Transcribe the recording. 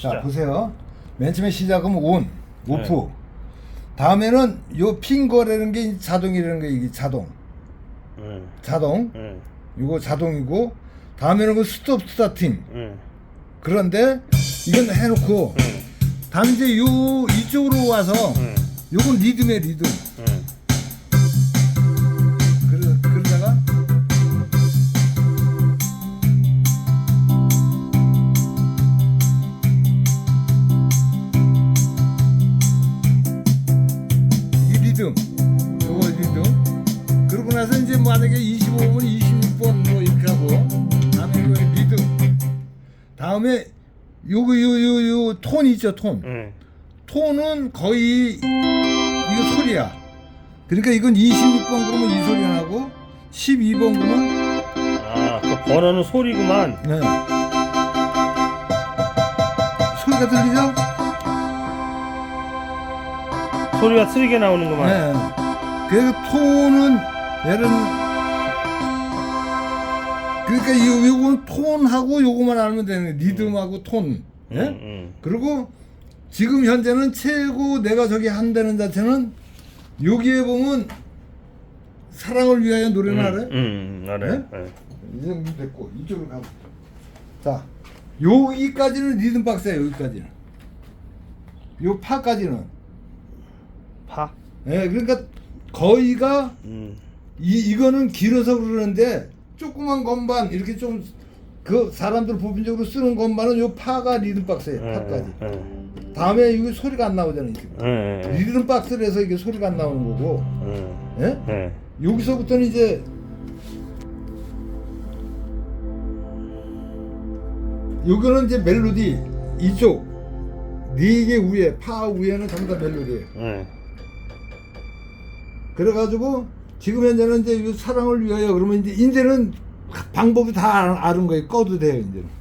자 보세요. 맨 처음에 시작은 온, 오프. 네. 다음에는 요 핑거라는 게 자동이라는 게 이게 자동. 응, 자동. 응, 이거 자동이고 다음에는 그 스톱 스타팅. 응, 그런데 이건 해놓고 응, 다음 이제 요 이쪽으로 와서 응, 요건 리듬의 리듬. 응. 1등 요거 2등 그러고 나서 이제 뭐 만약에 25번 26번 뭐 이렇게 하고 다음에 이거 2등 다음에 요거 요요 요 톤 있죠 톤 네. 톤은 거의 이거 소리야 그러니까 이건 26번 그러면 이 소리 하고, 12번 그러면 아그 번호는 소리구만 네. 소리가 들리죠? 소리가 틀리게 나오는구만. 네. 그래서 톤은 얘는 그러니까 이 요건 톤하고 요거만 알면 되는. 리듬하고 톤. 예? 응, 응. 그리고 지금 현재는 최고 내가 저기 한다는 자체는 여기에 보면 사랑을 위하여 노래는 응, 알아요? 응, 응, 알아요. 네? 응. 이 정도 됐고 이쪽으로 가면 자 여기까지는 리듬 박스야 여기까지는 요 파까지는 파. 예 그러니까 거의가 응. 이 이거는 길어서 그러는데 조그만 건반 이렇게 좀 그 사람들 보편적으로 쓰는 건반은 요 파가 리듬 박스예요 응, 파까지 응, 다음에 이거 소리가 안 나오잖아요 지금 응, 응, 리듬 박스에서 이게 소리가 안 나오는 거고 응, 예? 응. 여기서부터는 이제 여기는 이제 멜로디 이쪽 네 개 위에 파 위에는 전부 다 멜로디예요. 응. 그래가지고 지금 현재는 이제 이 사랑을 위하여 그러면 이제 이제는 방법이 다 아- 아는 거예요. 꺼도 돼요 이제는.